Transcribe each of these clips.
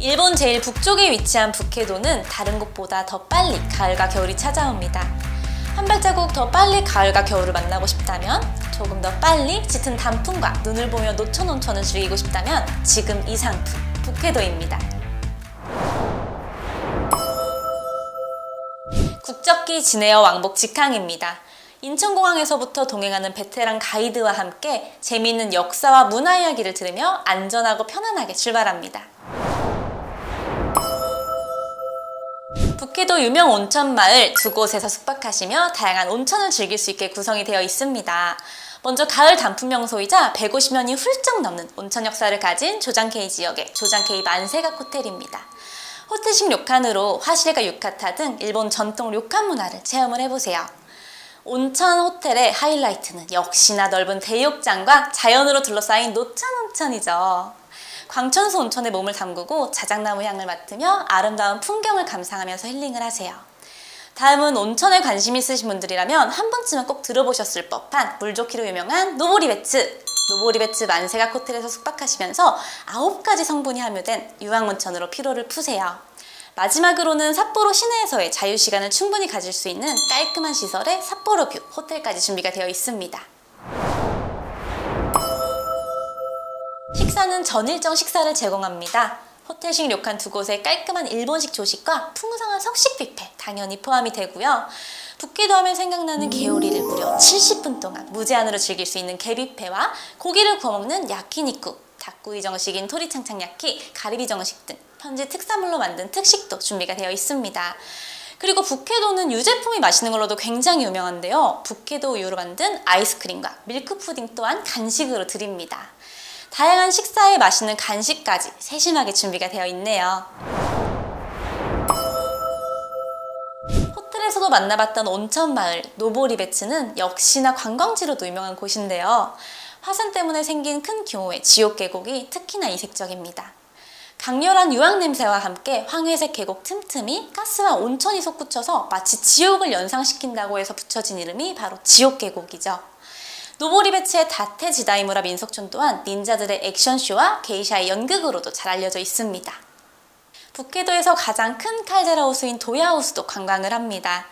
일본 제일 북쪽에 위치한 북해도는 다른 곳보다 더 빨리 가을과 겨울이 찾아옵니다. 한 발자국 더 빨리 가을과 겨울을 만나고 싶다면, 조금 더 빨리 짙은 단풍과 눈을 보며 노천 온천을 즐기고 싶다면 지금 이 상품 북해도입니다. 국적기 진에어 왕복 직항입니다. 인천공항에서부터 동행하는 베테랑 가이드와 함께 재미있는 역사와 문화 이야기를 들으며 안전하고 편안하게 출발합니다. 북해도 유명 온천 마을 두 곳에서 숙박하시며 다양한 온천을 즐길 수 있게 구성이 되어 있습니다. 먼저 가을 단품 명소이자 150년이 훌쩍 넘는 온천 역사를 가진 조장케이 지역의 조장케이 만세각 호텔입니다. 호텔식 료칸으로 화실과 유카타 등 일본 전통 료칸 문화를 체험을 해보세요. 온천 호텔의 하이라이트는 역시나 넓은 대욕장과 자연으로 둘러싸인 노천 온천이죠. 광천수 온천에 몸을 담그고 자작나무 향을 맡으며 아름다운 풍경을 감상하면서 힐링을 하세요. 다음은 온천에 관심 있으신 분들이라면 한 번쯤은 꼭 들어보셨을 법한 물 좋기로 유명한 노보리베츠. 노보리베츠 만세각 호텔에서 숙박하시면서 아홉 가지 성분이 함유된 유황온천으로 피로를 푸세요. 마지막으로는 삿포로 시내에서의 자유시간을 충분히 가질 수 있는 깔끔한 시설의 삿포로 뷰 호텔까지 준비가 되어 있습니다. 식사는 전일정 식사를 제공합니다. 호텔식 료칸 두 곳의 깔끔한 일본식 조식과 풍성한 석식 뷔페 당연히 포함이 되고요. 북기도 하면 생각나는 개오리를 무려 70분 동안 무제한으로 즐길 수 있는 개뷔페와 고기를 구워 먹는 야키니쿠, 닭구이 정식인 토리창창 야키, 가리비 정식 등 현지 특산물로 만든 특식도 준비가 되어 있습니다. 그리고 북해도는 유제품이 맛있는 걸로도 굉장히 유명한데요. 북해도 우유로 만든 아이스크림과 밀크 푸딩 또한 간식으로 드립니다. 다양한 식사에 맛있는 간식까지 세심하게 준비가 되어 있네요. 호텔에서도 만나봤던 온천 마을 노보리베츠는 역시나 관광지로도 유명한 곳인데요. 화산 때문에 생긴 큰 규모의 지옥 계곡이 특히나 이색적입니다. 강렬한 유황 냄새와 함께 황회색 계곡 틈틈이 가스와 온천이 솟구쳐서 마치 지옥을 연상시킨다고 해서 붙여진 이름이 바로 지옥 계곡이죠. 노보리베츠의 다테 지다이무라 민속촌 또한 닌자들의 액션쇼와 게이샤의 연극으로도 잘 알려져 있습니다. 북해도에서 가장 큰 칼데라 호수인 도야호수도 관광을 합니다.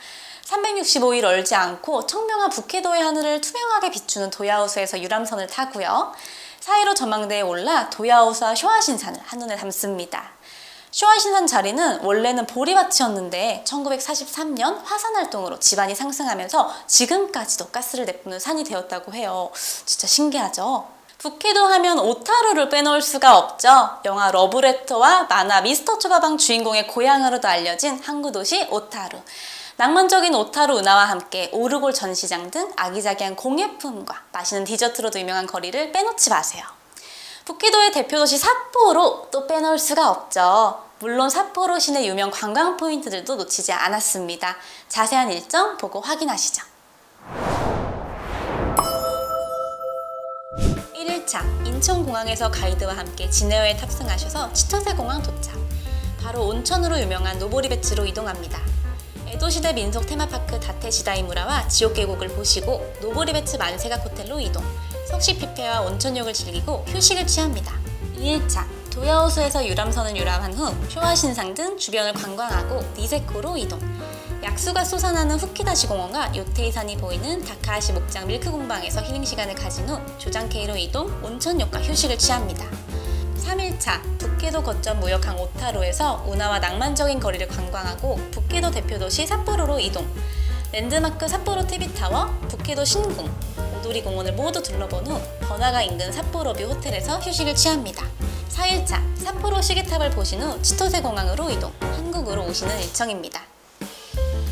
365일 얼지 않고 청명한 북해도의 하늘을 투명하게 비추는 도야호수에서 유람선을 타고요. 사이로 전망대에 올라 도야호수와 쇼아신산을 한눈에 담습니다. 쇼아신산 자리는 원래는 보리밭이었는데 1943년 화산 활동으로 지반이 상승하면서 지금까지도 가스를 내뿜는 산이 되었다고 해요. 진짜 신기하죠? 북해도 하면 오타루를 빼놓을 수가 없죠. 영화 러브레터와 만화 미스터 초밥왕 주인공의 고향으로도 알려진 항구 도시 오타루. 낭만적인 오타루 운하와 함께 오르골 전시장 등 아기자기한 공예품과 맛있는 디저트로도 유명한 거리를 빼놓지 마세요. 북기도의 대표 도시 삿포로 또 빼놓을 수가 없죠. 물론 삿포로 시내 유명 관광 포인트들도 놓치지 않았습니다. 자세한 일정 보고 확인하시죠. 1일차 인천공항에서 가이드와 함께 진해어에 탑승하셔서 치터세 공항 도착. 바로 온천으로 유명한 노보리베츠로 이동합니다. 에도시대 민속 테마파크 다테시다이무라와 지옥계곡을 보시고 노보리베츠 만세각 호텔로 이동. 석식 뷔페와 온천욕을 즐기고 휴식을 취합니다. 2일차 도야호수에서 유람선을 유람한 후 쇼와신상 등 주변을 관광하고 니세코로 이동. 약수가 솟아나는 후키다시 공원과 요테이산이 보이는 다카하시 목장 밀크 공방에서 힐링 시간을 가진 후 조장케이로 이동, 온천욕과 휴식을 취합니다. 3일차 북해도 거점 무역항 오타루에서 운하와 낭만적인 거리를 관광하고 북해도 대표 도시 삿포로로 이동. 랜드마크 삿포로 TV타워, 북해도 신궁, 오도리 공원을 모두 둘러본 후 번화가 인근 삿포로뷰 호텔에서 휴식을 취합니다. 4일차 삿포로 시계탑을 보신 후 치토세 공항으로 이동, 한국으로 오시는 일정입니다.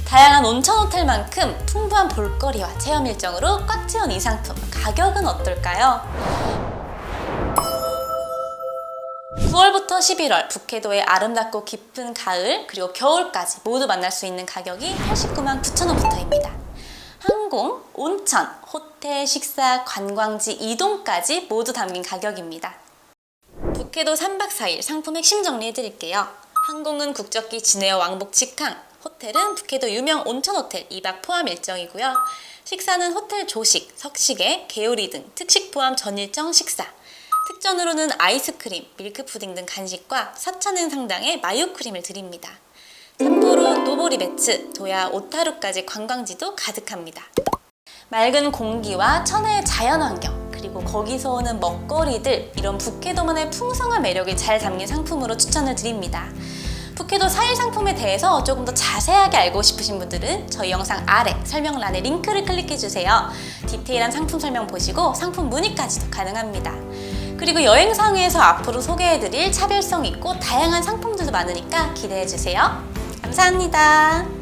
다양한 온천 호텔만큼 풍부한 볼거리와 체험 일정으로 꽉 채운 이 상품 가격은 어떨까요? 9월부터 11월 북해도의 아름답고 깊은 가을 그리고 겨울까지 모두 만날 수 있는 가격이 89만 9천 원부터입니다. 항공, 온천, 호텔, 식사, 관광지, 이동까지 모두 담긴 가격입니다. 북해도 3박 4일 상품 핵심 정리해 드릴게요. 항공은 국적기 진에어 왕복 직항, 호텔은 북해도 유명 온천 호텔 2박 포함 일정이고요. 식사는 호텔 조식, 석식에 개요리 등 특식 포함 전일정 식사. 특전으로는 아이스크림, 밀크푸딩 등 간식과 4,000엔 상당의 마요크림을 드립니다. 참고로 노보리베츠, 도야, 오타루까지 관광지도 가득합니다. 맑은 공기와 천혜의 자연환경, 그리고 거기서 오는 먹거리들, 이런 북해도만의 풍성한 매력이 잘 담긴 상품으로 추천을 드립니다. 북해도 4일 상품에 대해서 조금 더 자세하게 알고 싶으신 분들은 저희 영상 아래 설명란에 링크를 클릭해주세요. 디테일한 상품 설명 보시고 상품 문의까지도 가능합니다. 그리고 여행상에서 앞으로 소개해드릴 차별성 있고 다양한 상품들도 많으니까 기대해주세요. 감사합니다.